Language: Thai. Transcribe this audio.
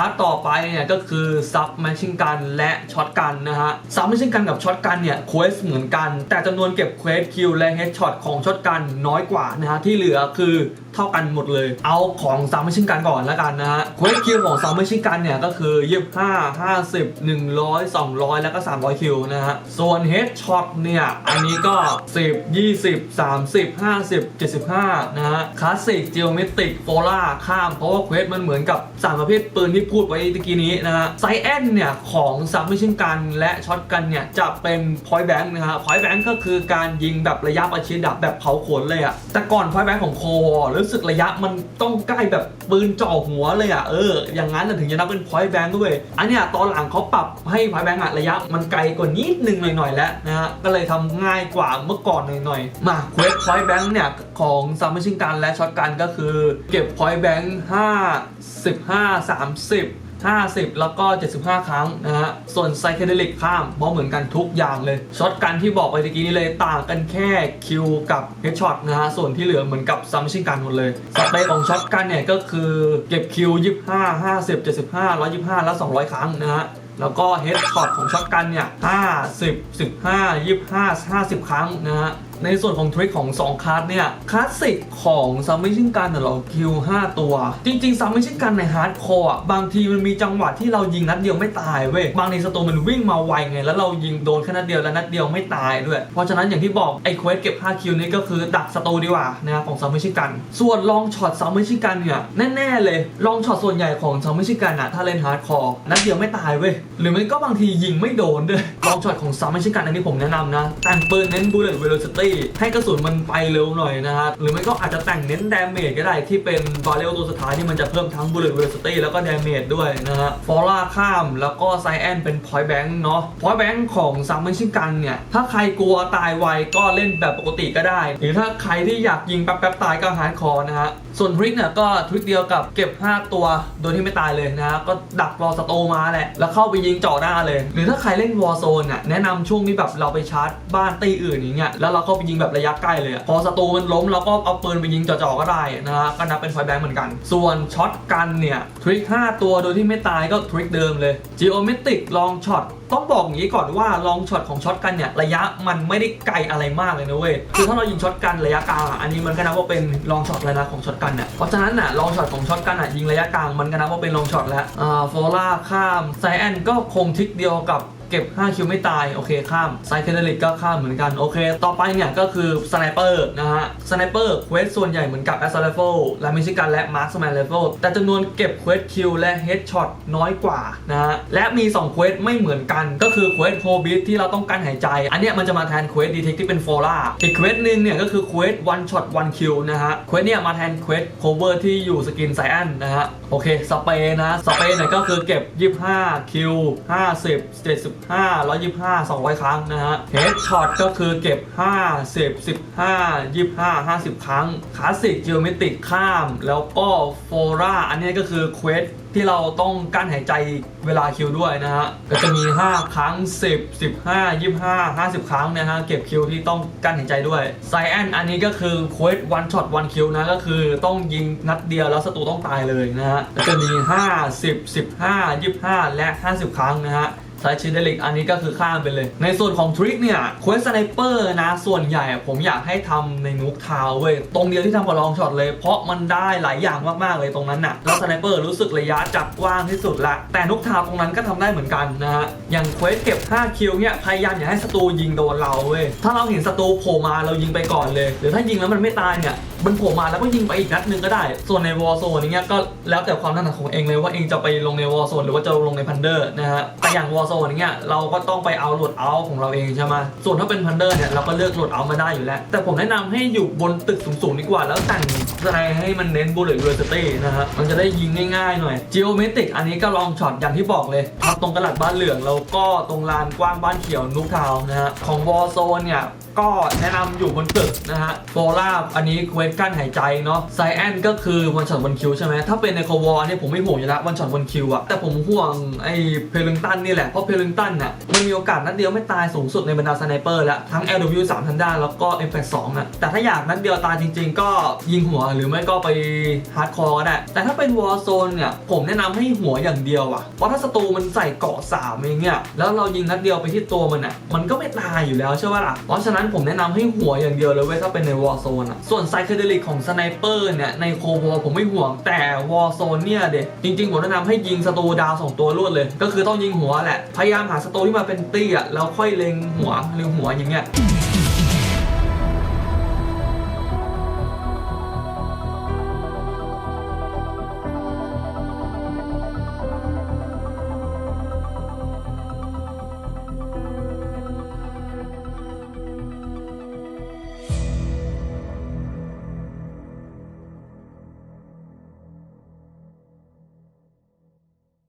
าต่อไปเนี่ยก็คือซับแมชชิงกันและช็อตกันนะฮะซับแมชชิงกันกับช็อตกันเนี่ยเควสเหมือนกัน แต่จำนวนเก็บเควสคิวและเฮดช็อตของช็อตกันน้อยกว่านะฮะที่เหลือคือเท่ากันหมดเลย เอาของซับแมชชิงกันก่อนแล้วกันนะฮะเควสคิวของซับแมชชิงกันเนี่ยก็คือ25 50 100 200แล้วก็300คิวนะฮะส่วนเฮดช็อตเนี่ยอันนี้ก็10 20 30 50 75นะฮะคลาสสิกจิโอเมตริกโฟล่าข้ามเพราะว่าเควสมันเหมือนกับสามประเภทปืนที่พูดไว้ตะกี้นี้นะฮะไซแอนเนี่ยของซับมิชินกัน และช็อตกันเนี่ยจะเป็นพอยต์แบงค์นะฮะพอยต์แบงค์ก็คือการยิงแบบระยะประชิดอะแบบเผาขนเลยอะแต่ก่อนพอยต์แบงค์ของโคอรู้สึกระยะมันต้องใกล้แบบปืนจ่อหัวเลยอะเอออย่างนั้นถึงจะนับเป็นพอยต์แบงค์ด้วยอันเนี้ยตอนหลังเขาปรับให้พอยต์แบงค์อะระยะมันไกลกว่านิดนึงหน่อยๆแล้วนะฮะก็เลยทำง่ายกว่าเมื่อก่อนหน่อยๆมาเควสพอยต์แบงค์เนี่ยของซับมิชินกันและช็อตกันก็คือ เก็บพอยต์แบงค์5 15 30 50 แล้วก็ 75 ครั้งนะฮะ ส่วนไซเคเดลิกข้ามเพราะเหมือนกันทุกอย่างเลย ช็อตกันที่บอกไปตะกี้นี้เลยต่างกันแค่คิวกับเฮดช็อตนะฮะ ส่วนที่เหลือเหมือนกับซัมชิ่งกันหมดเลย สเปคของช็อตกันเนี่ยก็คือเก็บคิว 25 50 75 125 แล้ว200 ครั้งนะฮะแล้วก็เฮดช็อตของช็อตกันเนี่ย 50 15 25 50 ครั้งนะฮะ ในส่วนของทริคของ 2คลาสเนี่ยคลาสสิกของซัมมิชิงกันเนี่ยเราคิว5ตัว จริงๆซัมมิชิงกันในฮาร์ดคอร์บางทีมันมีจังหวะที่เรายิงนัดเดียวไม่ตายเว้ยบางทีสตูมันวิ่งมาไวไง แล้วเรายิงโดนแค่นัดเดียวแล้วนัดเดียวไม่ตายด้วย เพราะฉะนั้นอย่างที่บอกไอ้เควสเก็บ5คิวนี่ก็คือดักสตูดีกว่านะของซัมมิชิกันส่วนลองช็อตซัมมิชิกันเนี่ยแน่ๆเลยลองช็อตส่วนใหญ่ของซัมมิชิกันอะถ้าเล่นฮาร์ดคอร์นัดเดียวไม่ตายเว้ยหรือไม่ก็บางทียิงไม่โดนด้วยลองช็อตของซัมมิชิกันอันนี้ผมแนะนำนะแต่งปืนเน้น bullet ให้กระสุนมันไปเร็วหน่อยนะฮะหรือไม่ก็อาจจะแต่งเน้น damage ก็ได้ที่เป็นบาเรลตัวสุดท้ายที่มันจะเพิ่มทั้ง bullet velocity แล้วก็ damage ด้วยนะฮะฟอร่าข้ามแล้วก็ไซแอนเป็น point bank เนาะ point bank ของซัมมิชิกันเนี่ยถ้าใครกลัวตายไวก็เล่นแบบปกติก็ได้ หรือถ้าใครที่อยากยิงแป๊บๆตายก็ฮาร์ดคอนะฮะส่วนทริคเนี่ยก็ทริคเดียวกับเก็บ 5 ตัวโดยที่ไม่ตายเลยนะฮะก็ดักรอสโตมาแหละแล้วเข้าไปยิงจ่อหน้าเลย หรือถ้าใครเล่นวอร์โซนอะแนะนำช่วงนี้แบบเราไปชาร์จบ้านตีอื่นอย่างเงี้ยแล้วเราเข้าไปยิงแบบระยะใกล้เลย พอสตูมันล้มเราก็เอาปืนไปยิงจ่อๆก็ได้นะฮะก็นับเป็นไฟแบงค์เหมือนกัน ส่วนช็อตกันเนี่ยทริค5ตัวโดยที่ไม่ตายก็ทริคเดิมเลย Geometric Long Shot ต้องบอกอย่างนี้ก่อนว่าลองช็อตของช็อตกันเนี่ยระยะมันไม่ได้ไกลอะไรมากเลยนะเว้ยคือถ้าเรายิงช็อตกันระยะกลางอันนี้มันก็นับว่าเป็นลองช็อตแล้วนะของช็อตกันเนี่ยเพราะฉะนั้นน่ะลองช็อตของช็อตกันอะยิงระยะกลางมันก็นับว่าเป็นลองช็อตแล้วอ่าโฟล่าข้ามไซแอนก็คงทริกเดียวกับ เก็บ 5 คิวไม่ตาย โอเคข้ามไซเคเดลิกก็ข้ามเหมือนกัน โอเค ต่อไปเนี่ยก็คือสไนเปอร์นะฮะสไนเปอร์เควสส่วนใหญ่เหมือนกับแอสซ l ลเฟและมิชิกันและมาร์คสแมนเลเวลแต่จำนวนเก็บเควสคิวและเฮดช็อตน้อยกว่านะฮะและมี2เควสไม่เหมือนกัน ก็คือเควสโฮบิทที่เราต้องการหายใจ อันเนี้ยมันจะมาแทนเควสดีเทคที่เป็นโฟล่าอีกเควสหนึ่งเนี่ยก็คือเควสวันช็อตวันคิวนะฮะเควสเนี่ยมาแทนเควสโคเวอร์ที่อยู่สกินไซแอนนะฮะโอเคสเปย์นะสเปย์เนี่ยก็คือเก็บ 25คิว50 75 125 200 ครั้งนะฮะเฮดช็อตก็คือเก็บ 50 15 25 50 ครั้งคลาสสิกจิโอเมตริกข้าม แล้วก็โฟราอันนี้ก็คือเควสที่เราต้องกั้นหายใจเวลาคิวด้วยนะฮะก็จะมี 5 ครั้ง 10 15 25 50 ครั้งนะฮะเก็บคิวที่ต้องกั้นหายใจด้วยไซแอนอันนี้ก็คือเควสวันช็อตวันคิวนะก็คือต้องยิงนัดเดียวแล้วศัตรูต้องตายเลยนะฮะแล้วจะมี 5 10 15 25 และ 50 ครั้งนะฮะ ไซชินเดลิกอันนี้ก็คือข้ามไปเลย ในส่วนของทริคเนี่ยเควสสไนเปอร์นะ ส่วนใหญ่ผมอยากให้ทำในนุกทาวเว้ย ตรงเดียวที่ทำกับลองช็อตเลย เพราะมันได้หลายอย่างมากๆเลยตรงนั้นน่ะ แล้วสไนเปอร์รู้สึกระยะจับกว้างที่สุดละ แต่นุกทาวตรงนั้นก็ทำได้เหมือนกันนะฮะ อย่างเควสเก็บ 5 คิวเนี่ยพยายามอย่าให้ศัตรูยิงโดนเราเว้ย ถ้าเราเห็นศัตรูโผล่มาเรายิงไปก่อนเลย หรือถ้ายิงแล้วมันไม่ตายเนี่ยมันโผล่มาแล้วก็ยิงไปอีกนัดหนึงก็ได้ ส่วนในวอร์โซนอย่างเงี้ยก็แล้วแต่ความถนัดของเองเลยว่าเองจะไปลงในวอร์โซนหรือว่าจะลงในพันเดอร์นะฮะ แต่อย่างวอรโซนอย่างเงี้ยเราก็ต้องไปเอาโหลดเอาของเราเองใช่ไหมส่วนถ้าเป็นพันเดอร์เนี่ยเราก็เลือกโหลดเอามาได้อยู่แล้ว แต่ผมแนะนำให้อยู่บนตึกสูงๆดีกว่า แล้วแต่งสไนให้มันเน้นบูเลตเวอร์ซิตี้นะฮะมันจะได้ยิงง่ายๆหน่อย g ิ o เมตริกอันนี้ก็ลองช็อตอย่างที่บอกเลยทับตรงกระดาษบ้านเหลืองแล้วก็ตรงลานกว้างบ้านเขียวนุกทาวน์นะฮะของวอร์โซนเนี่ย ก็แนะนำอยู่บนตึกนะฮะโฟล่าอันนี้เวสกั้นหายใจเนาะไซแอนก็คือวันช็อตบนคิวใช่ไหมถ้าเป็นในโควอเนี่ยผมไม่ห่วงอยู่แล้ววันช็อตบนคิวอะแต่ผมห่วงไอ้เพลิงตันนี่แหละ เพราะเพลิงตันน่ะมันมีโอกาสนัดเดียวไม่ตายสูงสุดในบรรดาสไนเปอร์แล้วทั้ง LW 3 ทันด้าแล้วก็ M82 อะแต่ถ้าอยากนัดเดียวตายจริง ๆ ก็ยิงหัวหรือไม่ก็ไปฮาร์ดคอร์ก็ได้แต่ถ้าเป็นวอร์โซนเนี่ยผมแนะนำให้หัวอย่างเดียวอะเพราะถ้าศัตรูมันใส่เกาะสามเองเนี่ยแล้วเรายิงนัดเดียวไปที่ตัวมันอะมันก็ไม่ตายอยู่แล้วใช่ป่ะล่ะเพราะฉะนั้นผมแนะนำให้หัวอย่างเดียวเลยเว้ยถ้าเป็นในวอร์โซนอะส่วนไซเคเดลิกของสไนเปอร์เนี่ยในโคพอผมไม่ห่วงแต่วอร์โซนเนี่ยเด็จริงๆ ผมแนะนำให้ยิงศัตรูดาวสองตัวรวดเลย ก็คือต้องยิงหัวแหละ พยายามหาศัตรูที่มาเป็นตี้อะแล้วค่อยเล็งหัวหรือหัวอย่างเงี้ย